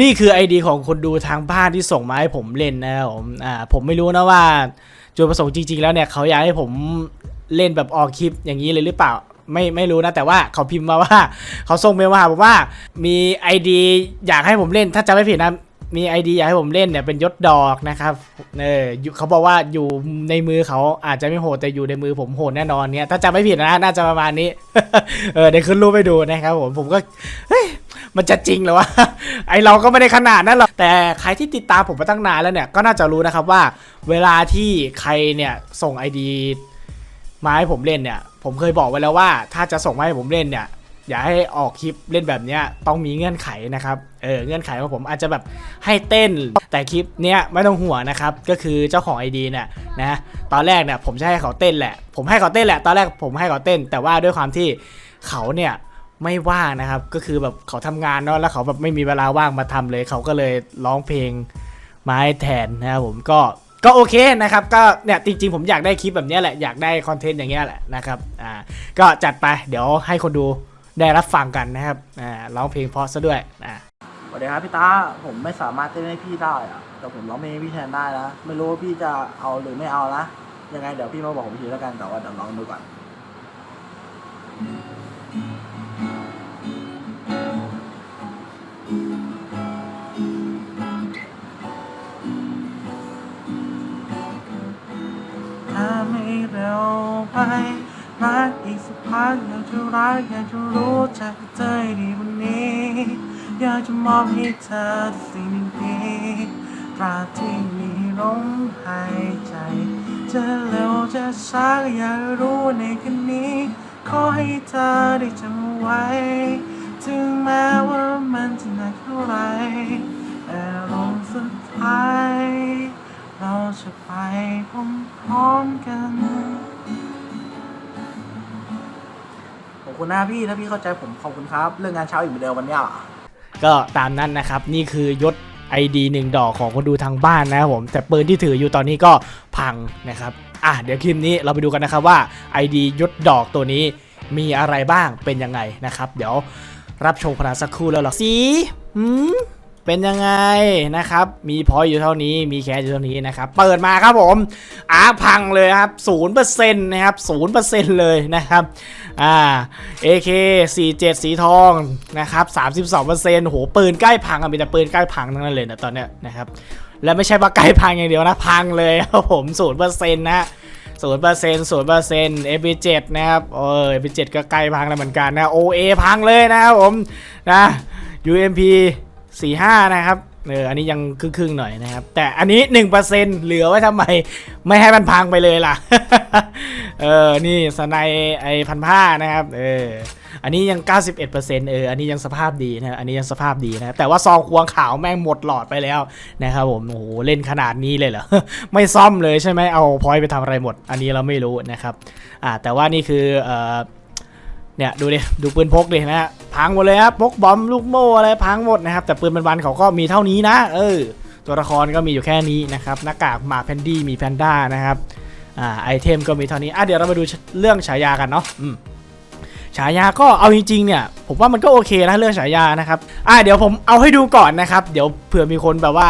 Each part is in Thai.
นี่คือไอดีของคนดูทางบ้านที่ส่งมาให้ผมเล่นนะครับผมอ่าผมไม่รู้นะว่าจุดประสงค์จริง ๆ แล้วเนี่ยเขาอยากให้ผมเล่นแบบออกคลิปอย่างนี้เลยหรือเปล่าไม่ไม่รู้นะแต่ว่าเขาพิมพ์มาว่า เขาส่งเมลมาหาผมว่ามีไอดีอยากให้ผมเล่นถ้าจำไม่ผิดนะ มีไอดีอยากให้ผมเล่นเนี่ยเป็นยศดอกนะครับเออเขาบอกว่าอยู่ในมือเขาอาจจะไม่โหดแต่อยู่ในมือผมโหดแน่นอนเนี่ยถ้าจำไม่ผิดนะน่าจะประมาณนี้ เออเดี๋ยวขึ้นรูปไปดูนะครับผมผมก็เฮ้ยมันจะจริงเหรอวะไอเราก็ไม่ได้ขนาดนั้นหรอกแต่ใครที่ติดตามผมมาตั้งนานแล้วเนี่ยก็น่าจะรู้นะครับว่า เวลาที่ใครเนี่ยส่งไอดีมาให้ผมเล่นเนี่ย ผมเคยบอกไว้แล้วว่า ถ้าจะส่งมาให้ผมเล่นเนี่ย อย่าให้ออกคลิปเล่นแบบเนี้ยต้องมีเงื่อนไขนะครับเออเงื่อนไขของผมอาจจะแบบให้เต้น แต่คลิปเนี้ยไม่ต้องห่วงนะครับก็คือเจ้าของ ID เนี่ยนะตอนแรกเนี่ยผมจะให้เขาเต้นแหละ ผมให้เขาเต้นแหละ ตอนแรกผมให้เขาเต้น แต่ว่าด้วยความที่เขาเนี่ยไม่ว่างนะครับ ก็คือแบบเขาทำงานเนาะแล้วเขาแบบไม่มีเวลาว่างมาทำเลย เขาก็เลยร้องเพลงไม้แทนนะครับผมก็ก็โอเคนะครับก็เนี่ยจริงๆ ผมอยากได้คลิปแบบนี้แหละอยากได้คอนเทนต์อย่างเงี้ยแหละนะครับอ่าก็จัดไปเดี๋ยวให้คนดู ได้รับฟังกันนะครับอ่าร้องเพลงเพราะซะด้วยอ่าสวัสดีครับพี่ตาผมไม่สามารถเต้นให้พี่ได้อะแต่ผมร้องเพลงให้พี่แทนได้นะไม่รู้ว่าพี่จะเอาหรือไม่เอานะยังไงเดี๋ยวพี่มาบอกผมทีแล้วกันแต่ว่าเดี๋ยวลองดูก่อนถ้าไม่เร็วไป รักอีกสักพักอยากจะรักอยากจะรู้จักเธอให้ดีวันนี้ อยากจะมอบให้เธอสิ่งดีตราที่มีลมหายใจ จะเร็วจะช้าก็อยากรู้ในคืนนี้ ขอให้เธอได้จำไว้ ถึงแม้ว่ามันจะหนักเท่าไรแต่ลมสุดท้าย เราจะไปพร้อมๆกัน คุณนะพี่ถ้าพี่เข้าใจผมขอบคุณครับ เรื่องงานเช้าอีกเหมือนเดิมวันเนี้ยก็ตามนั้นนะครับ นี่คือยศไอดีหนึ่งดอกของคนดูทางบ้านนะครับผม แต่ปืนที่ถืออยู่ตอนนี้ก็พังนะครับ อะเดี๋ยวคลิปนี้เราไปดูกันนะครับว่า ID ยศดอกตัวนี้มีอะไรบ้างเป็นยังไงนะครับ เดี๋ยวรับชมพนาสักครู่แล้วหรอสีอืม เป็นยังไงนะครับ มีพอยต์อยู่เท่านี้ มีแคสอยู่เท่านี้นะครับ เปิดมาครับผมอาพังเลยครับ0%นะครับ0%เลยนะครับ อ่า AK 47สีทองนะครับ32%โหปืนใกล้พังอะมีแต่ปืนใกล้พังทั้งนั้นเลยนะตอนเนี้ยนะครับและไม่ใช่ว่าใกล้พังอย่างเดียวนะพังเลยครับผม0%นะศูนย์เปอร์เซ็นต์ศูนย์เปอร์เซ็นต์ FP7 นะครับเออ FP7 ก็ใกล้พังแล้วเหมือนกันนะ OA พังเลยนะครับผมนะ UMP 45นะครับเอออันนี้ยังครึ่งๆหน่อยนะครับ แต่อันนี้1%เปอร์เซ็นเหลือไว้ทำไม ไม่ให้มันพังไปเลยล่ะ เออ นี่สไนไอพันผ้านะครับ เออ อันนี้ยัง 91%เออ อันนี้ยังสภาพดีนะ อันนี้ยังสภาพดีนะ แต่ว่าซองควงขาวแม่งหมดหลอดไปแล้วนะครับผม โอ้โห เล่นขนาดนี้เลยเหรอ ไม่ซ่อมเลยใช่ไหมเอาพอยต์ไปทำอะไรหมด อันนี้เราไม่รู้นะครับ อ่า แต่ว่านี่คือ เอ่อ เนี่ยดูดิดูปืนพกดินะฮะพังหมดเลยครับพกบอมลูกโม่อะไรพังหมดนะครับแต่ปืนมันวันๆเขาก็มีเท่านี้นะ เออ ตัวละครก็มีอยู่แค่นี้นะครับหน้ากากหมาแพนดี้มีแพนด้านะครับอ่าไอเทมก็มีเท่านี้อะเดี๋ยวเรามาดูเรื่องฉายากันเนาะอืมฉายาก็เอาจริงๆเนี่ยผมว่ามันก็โอเคนะเรื่องฉายานะครับอะเดี๋ยวผมเอาให้ดูก่อนนะครับ เดี๋ยวเผื่อมีคนแบบว่า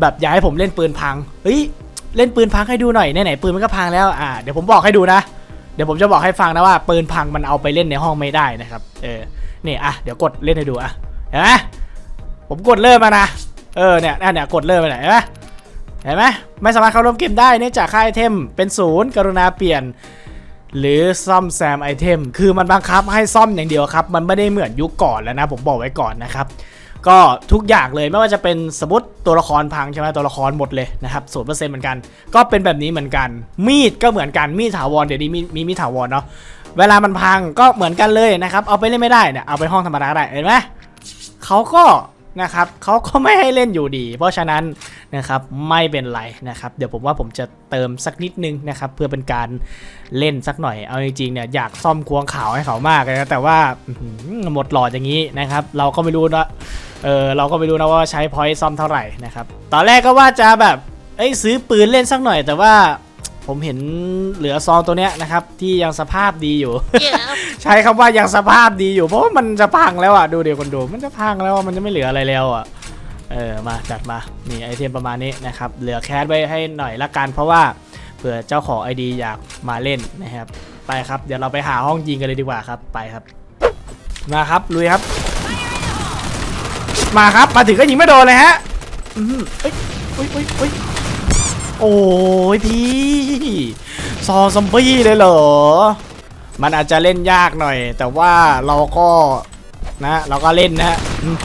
แบบอยากให้ผมเล่นปืนพังเฮ้ยเล่นปืนพังให้ดูหน่อยไหนๆปืนมันก็พังแล้วอ่าเดี๋ยวผมบอกให้ดูนะ ดี๋ยวผมจะบอกให้ฟังนะว่าปืนพังมันเอาไปเล่นในห้องไม่ได้นะครับ เออนี่อะเดี๋ยวกดเล่นให้ดูอะเห็นไหมผมกดเริ่มมานะเออเนี่ยเนี่ยกดเริ่มไปไหนเห็นไหมเห็นไหมไม่สามารถเข้าร่วมเกมได้เนื่องจากค่าไอเทมเป็นศูนย์กรุณาเปลี่ยน หรือซ่อมแซมไอเทม คือมันบังคับให้ซ่อมอย่างเดียวครับ มันไม่ได้เหมือนยุคก่อนแล้วนะ ผมบอกไว้ก่อนนะครับ ก็ทุกอย่างเลยไม่ว่าจะเป็นสมมติตัวละครพังใช่ไหมตัวละครหมดเลยนะครับศูนเปอร์เซ็นต์เหมือนกัน ก็เป็นแบบนี้เหมือนกัน มีดก็เหมือนกันมีดถาวรเดี๋ยวนี้มีมีมีดถาวรเนาะเวลามันพังก็เหมือนกันเลยนะครับเอาไปเล่นไม่ได้เนี่ยเอาไปห้องธรรมดาได้เห็นไหมเขาก็นะครับเขาก็ไม่ให้เล่นอยู่ดี เพราะฉะนั้นนะครับไม่เป็นไรนะครับ เดี๋ยวผมว่าผมจะเติมสักนิดนึงนะครับเพื่อเป็นการเล่นสักหน่อยเอาจริงๆเนี่ยอยากซ่อมควงขาวให้เขามากเลยนะแต่ว่าอื้อหือหมดหลอดอย่างนี้นะครับ เราก็ไม่รู้นะ เออเราก็ไม่รู้นะว่าใช้พอยต์ซ่อมเท่าไหร่นะครับ ตอนแรกก็ว่าจะแบบเอ้ยซื้อปืนเล่นสักหน่อย แต่ว่าผมเห็นเหลือซองตัวเนี้ยนะครับที่ยังสภาพดีอยู่ ใช้คำว่ายังสภาพดีอยู่ เพราะว่ามันจะพังแล้วอะดูเดี๋ยวคนดูมันจะพังแล้วอะมันจะไม่เหลืออะไรแล้วอะเออมาจัดมานี่ไอเทมประมาณนี้นะครับเหลือแคสไว้ให้หน่อยละกัน เพราะว่าเผื่อเจ้าของ ID อยากมาเล่นนะครับไปครับเดี๋ยวเราไปหาห้องยิงกันเลยดีกว่าครับไปครับมาครับลุยครับ มาครับมาถึงก็ยิงไม่โดนเลยฮะอืมเอ้ยเอ้ยเอ้ยเอ้ยโอ้ยพี่ซอซอมบี้เลยเหรอ มันอาจจะเล่นยากหน่อย แต่ว่าเราก็นะ เราก็เล่นนะฮะอืม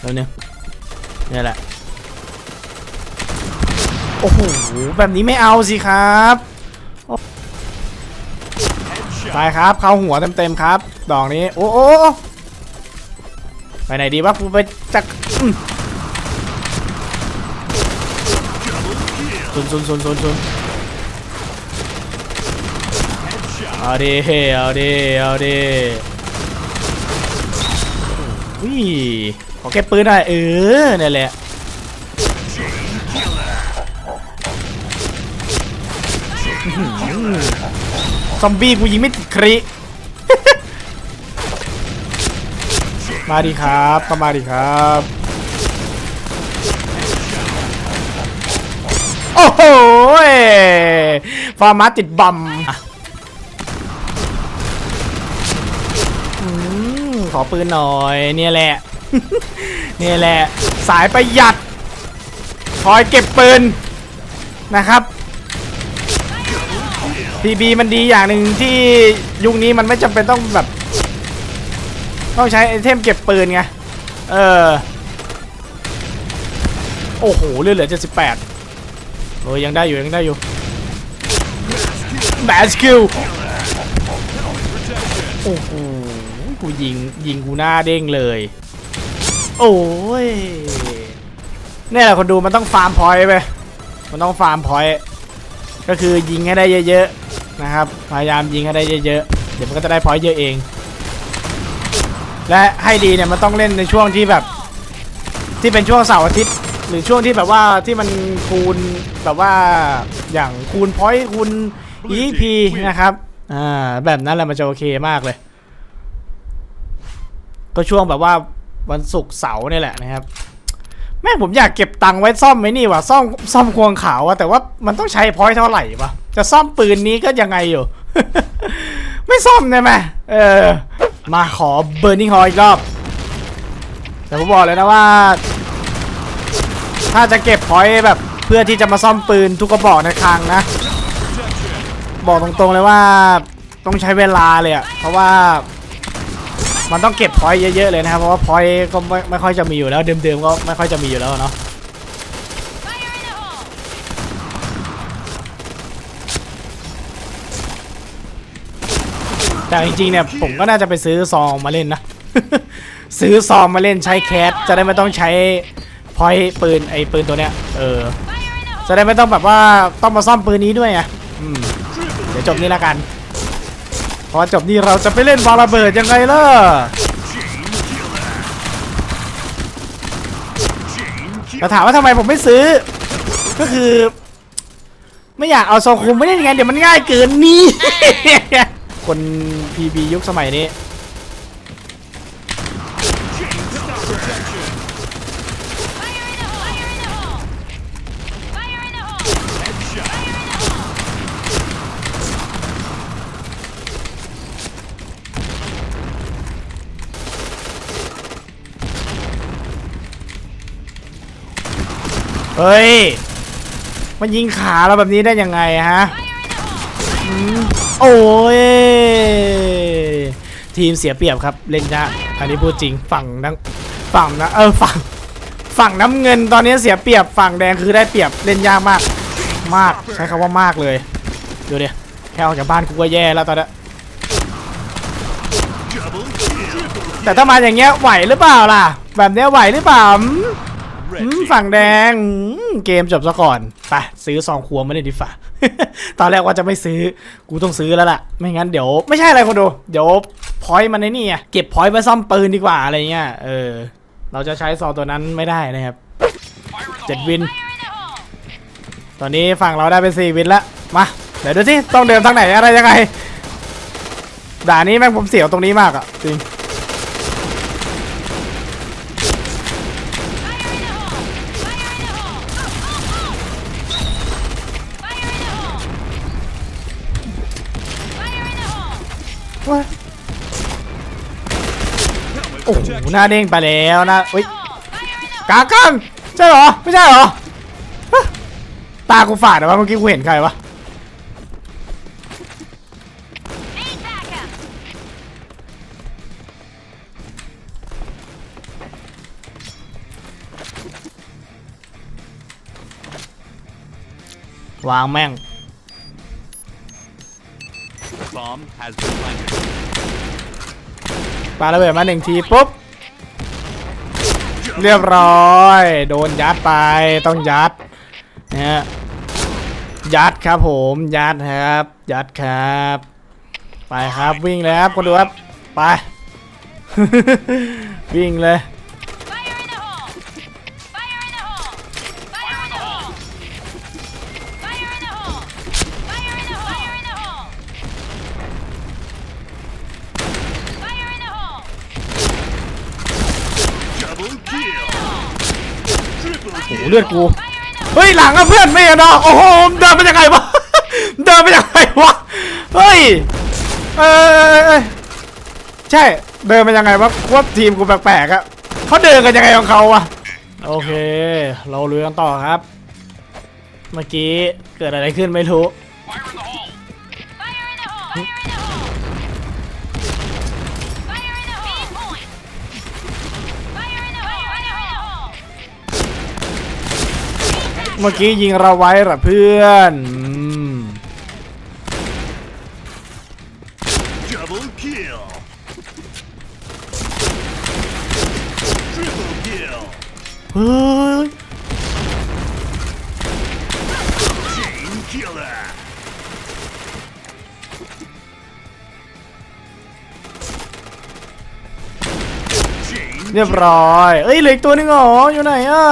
แล้วเนี่ยนี่แหละ โอ้โห แบบนี้ไม่เอาสิครับโอ้ไปครับ เข้าหัวเต็มๆครับ ดอกนี้ โอ้โอ้ไปไหนดีวะกูไปจักซุนซุนซุนซุนซุนเอาดิเอาดิเอาดิอุ้ยขอเก็บปืนหน่อยเออนี่แหละ ซอมบี้กูยิงไม่ติดคริมาดีครับก็มาดีครับ โอ้โหยฟาร์มาติดบัมอะอืมขอปืนหน่อย เนี่ยแหละ เนี่ยแหละ สายประหยัด คอยเก็บปืนนะครับ พีบีมันดีอย่างหนึ่งที่ยุคนี้มันไม่จำเป็นต้องแบบ ต้องใช้ไอเทมเก็บปืนไง เออ โอ้โหเลือดเหลือเจ็ดสิบแปดโอ้ยยังได้อยู่ยังได้อยู่แบสคิวโอ้โหกูยิงยิงกูหน้าเด้งเลย โอ้ยเนี่ยแหละคนดูมันต้องฟาร์มพอยต์ไป มันต้องฟาร์มพอยต์ก็คือยิงให้ได้เยอะ นะครับ พยายามยิงให้ได้เยอะๆ เดี๋ยวมันก็จะได้พอยต์เยอะเอง และให้ดีเนี่ยมันต้องเล่นในช่วงที่แบบ ที่เป็นช่วงเสาร์อาทิตย์ หรือช่วงที่แบบว่าที่มันคูณแบบว่าอย่างคูณพอยต์คูณ EP นะครับ อ่าแบบนั้นแหละมันจะโอเคมากเลย ก็ช่วงแบบว่าวันศุกร์เสาร์นี่แหละนะครับแม่งผมอยากเก็บตังค์ไว้ซ่อมไหมนี่วะซ่อมซ่อมควงขาวอะแต่ว่ามันต้องใช้พอยต์เท่าไหร่วะ จะซ่อมปืนนี้ก็ยังไงอยู่ ไม่ซ่อมได้ไหมเออ มาขอเบ r ร์ i ิ g งฮออีกรอบ แต่ผมบอกเลยนะว่า ถ้าจะเก็บพอยต์แบบเพื่อที่จะมาซ่อมปืนทุกกระบอกในคลังนะ บอกตรงๆเลยว่าต้องใช้เวลาเลยอะเพราะว่ามันต้องเก็บพอยต์เยอะๆเลยนะครับเพราะว่าพอยต์ก็ไม่ไม่ค่อยจะมีอยู่แล้วเดิมๆก็ไม่ค่อยจะมีอยู่แล้วเนาะ แต่จริงๆเนี่ยผมก็น่าจะไปซื้อซองมาเล่นนะ ซื้อซองมาเล่นใช้แคสจะได้ไม่ต้องใช้พอยปืนไอ้ปืนตัวเนี้ยเออจะได้ไม่ต้องแบบว่าต้องมาซ่อมปืนนี้ด้วยไงอืมเดี๋ยวจบนี้ละกัน พอจบนี้เราจะไปเล่นวาระเบิดยังไงล่ะแต่ถามว่าทำไมผมไม่ซื้อ ก็คือ ไม่อยากเอาโซคุมไม่ได้ยังไงเดี๋ยวมันง่ายเกินนี่ คน PB ยุคสมัยนี้ เฮ้ย มันยิงขาเราแบบนี้ได้ยังไงฮะ โอ้ยทีมเสียเปรียบครับเล่นยากอันนี้พูดจริงฝั่งนังฝั่งนะเออฝั่งฝั่งน้ำเงินตอนนี้เสียเปรียบฝั่งแดงคือได้เปรียบเล่นยากมาก มากใช้คำว่ามากเลยดูดิแค่ออกจากบ้านกูก็แย่แล้วตอนนี้แต่ถ้ามาอย่างเงี้ยไหวหรือเปล่าล่ะ แบบเนี้ยไหวหรือเปล่าฝั่งแดงเกมจบซะก่อนไปซื้อซองครัวม่ได้ดีฝ่า ตอนแรกว่าจะไม่ซื้อ กูต้องซื้อแล้วล่ะ ไม่งั้นเดี๋ยวไม่ใช่อะไรคนดู เดี๋ยวพอยต์มันในนี่ไงเก็บพอยต์ไว้ซ่อมปืนดีกว่าอะไรเงี้ย เออ เราจะใช้ซองตัวนั้นไม่ได้นะครับเจ็ดวิน ตอนนี้ฝั่งเราได้เป็นสี่วินล้วมา เดี๋ยวดูสิต้องเดินทางไหนอะไรยังไง ด่านนี้แม่งผมเสียวตรงนี้มากอะจริง หหน้าเด้งไปแล้วนะอุ้ยกากันใช่เหรอ ไม่ใช่เหรอฮะตากูฝาดเหรอวะเมื่อกี้กูเห็นใครวะวางแม่ง Bomb has been planted. ปาระเบิดมาหนึ่งทีปุ๊บ เรียบร้อย โดนยัดไปต้องยัดนะฮะยัดครับผมยัดครับ ยัดครับ ไปครับวิ่งเลยครับคนดูครับไป วิ่งเลย อ้เลือดกู เฮ้ยหลังอะเพื่อนไม่เห็นหรอโอ้โหเดินไปยังไงวะ เดินไปยังไงวะ เฮ้ย เออใช่ เดินไปยังไงวะว่าทีมกูแปลกๆอะเขาเดินกันยังไงของเขาวะโอเค เราลุยกันต่อครับ เมื่อกี้เกิดอะไรขึ้นไม่รู้ เมื่อกี้ยิงเราไว้เหรอเพื่อนอืม Double kill. Triple kill. เฮ้ย Chain killer. Chain เรียบร้อย เอ้ยเหลืออีกตัวนึงเหรอ อยู่ไหนอะ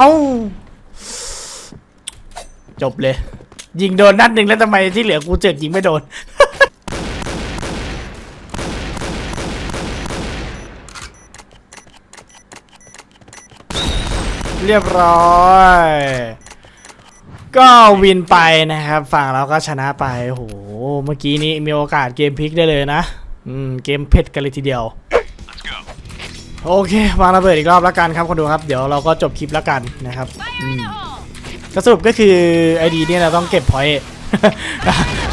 เอ้า จบเลย ยิงโดนนัดหนึ่งแล้วทำไมที่เหลือกูเจอกยิงไม่โดน เรียบร้อย ก็วินไปนะครับฝั่งเราก็ชนะไปโอ้โห เมื่อกี้นี้มีโอกาสเกมพลิกได้เลยนะ อืม เกมเผ็ดกันเลยทีเดียว โอเควางระเบิดอีกรอบแล้วกันครับคนดูครับ เดี๋ยวเราก็จบคลิปแล้วกันนะครับอืม Hole! ก็สรุปก็คือไอดีเนี่ยเราต้องเก็บพอยต์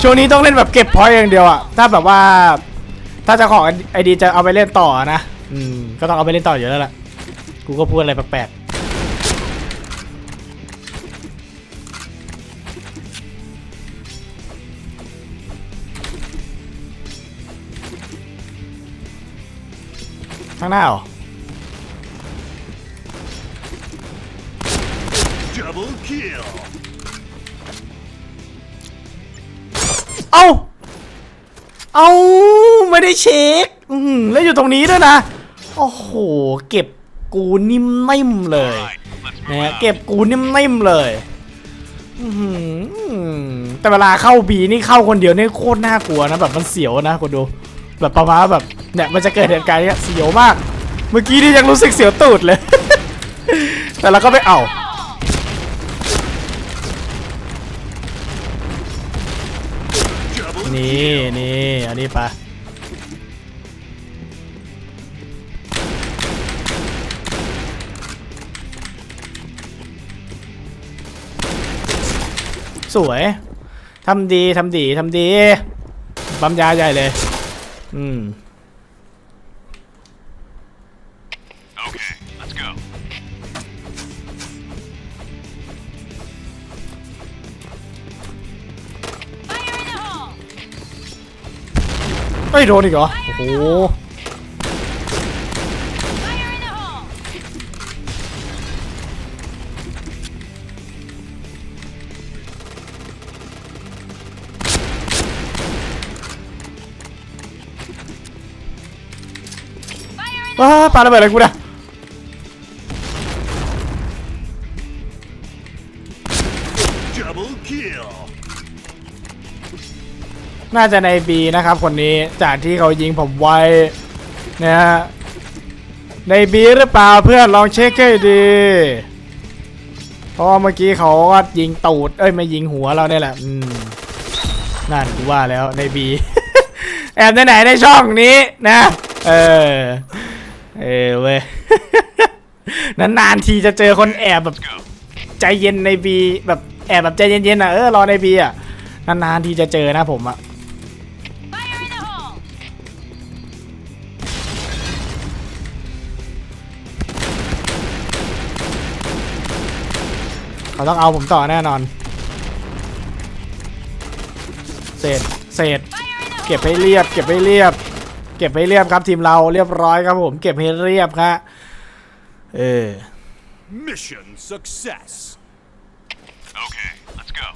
ช่วงนี้ต้องเล่นแบบเก็บพอยต์อย่างเดียวอะถ้าแบบว่าถ้าเจะของไอดีจะเอาไปเล่นต่อนะอืมก็ต้องเอาไปเล่นต่ออยู่แล้วล่ะกูก็พูดอะไรแปลกๆข้างหน้าเหรอ kill. เอาเอาไม่ได้เช็คอืมแล้วอยู่ตรงนี้ด้วยนะ โอ้โห เก็บกูนิ่มนิ่มเลยนะเก็บกูนิ่มนิ่มเลยแต่เวลาเข้าบีนี่เข้าคนเดียวนี่โคตรน่ากลัวนะแบบมันเสียวนะคนดู แบบประมาณแบบเนี่ยมันจะเกิดเหตุการณ์เนี้ยเสียวมาก เมื่อกี้นี่ยังรู้สึกเสียวตูดเลย แต่เราก็ไม่เอา นี่นี่อันนี้ปะสวยทำดีทำดีทำดี ปั๊มยาใหญ่เลย อืม เฮ้ยโดนอีกเหรอ โอ้โห Fire in the hole! ว้าปาระเบิดอะไรกูเนี่ย น่าจะในบีนะครับคนนี้จากที่เขายิงผมไว้นะฮะในบีหรือเปล่าเพื่อนลองเช็คให้ดีเพราะเมื่อกี้เขาก็ยิงตูดเอ้ยไม่ยิงหัวเราเนี่ยแหละอืมนั่นกูว่าแล้วในบีแอบไหนในช่องนี้นะ เออเออเว้ยนานๆทีจะเจอคนแอบแบบใจเย็นในบีแบบแอบแบบใจเย็นๆอะเออรอในบีอะนานๆทีจะเจอนะผมอะ เขาต้องเอาผมต่อแน่นอน เศษ เศษ Fire in the เก็บให้เรียบ เก็บให้เรียบ เก็บให้เรียบครับทีมเราเรียบร้อยครับผม เก็บให้เรียบครับเออ Mission success. Okay, let's go.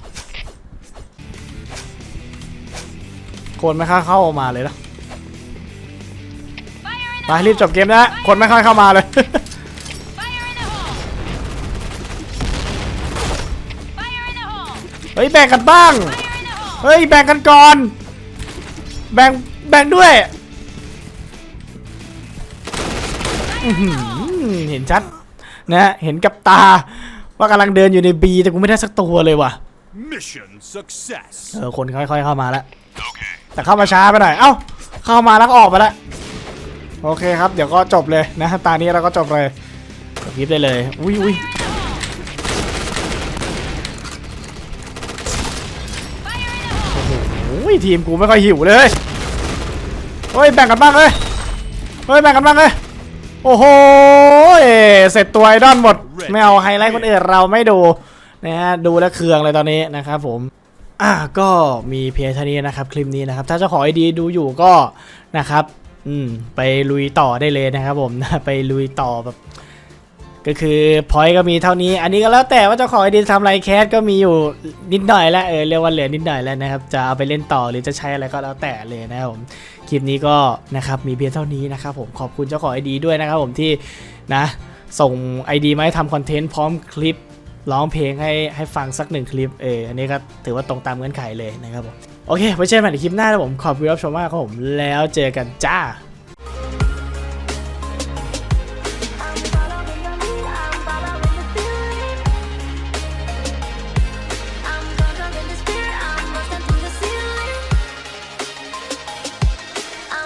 คนไม่ค่อยเข้ามาเลยนะ Fire in ไป the รีบจบเกมนะคนไม่ค่อยเข้ามาเลย เฮ้ยแบ่งกันบ้าง Fire in the hole! เฮ้ยแบ่งกันก่อน แบ่งแบ่งด้วยอื้อหือเห็นชัดนะเห็นกับตา ว่ากำลังเดินอยู่ในบีแต่กูไม่ได้สักตัวเลยว่ะ Mission success. เออคนค่อยๆเข้ามาแล้ว Okay. แต่เข้ามาช้าไปหน่อยเอ้าเข้ามาแล้วก็ออกไปแล้วโอเคครับ เดี๋ยวก็จบเลยนะตานี้เราก็จบเลยจบคลิปได้เลย อุ้ยอุ้ย อ้ยทีมกูไม่ค่อยหิวเลยเฮ้ยแบ่งกันบ้างเลยเฮ้ยแบ่งกันบ้างเลยโอ้โหเสร็จตัวไอดอลหมดไม่เอาไฮไลท์คนอื่นเราไม่ดูนะฮะดูแลเคืองเลยตอนนี้นะครับผมอะก็มีเพียงเท่านี้นะครับคลิปนี้นะครับ ถ้าเจ้าของไอดีดูอยู่ก็นะครับ อืมไปลุยต่อได้เลยนะครับผมไปลุยต่อแบบ ก็คือพอยก็มีเท่านี้ อันนี้ก็แล้วแต่ว่าเจ้าของไอดีทำอะไรแคสก็มีอยู่นิดหน่อยแล้วเออเรียกว่าเหลือนิดหน่อยแล้วนะครับ จะเอาไปเล่นต่อหรือจะใช้อะไรก็แล้วแต่เลยนะครับผมคลิปนี้ก็นะครับมีเพียงเท่านี้นะครับผมขอบคุณเจ้าของไอดีด้วยนะครับผมที่นะส่ง ID มาให้ทำคอนเทนต์พร้อมคลิปร้องเพลงให้ให้ฟังสักหนึ่งคลิปเอออันนี้ก็ถือว่าตรงตามเงื่อนไขเลยนะครับผมโอเคไว้เจอกันใหม่ในคลิปหน้านะผมขอบคุณรับชมมากครับผมแล้วเจอกันจ้า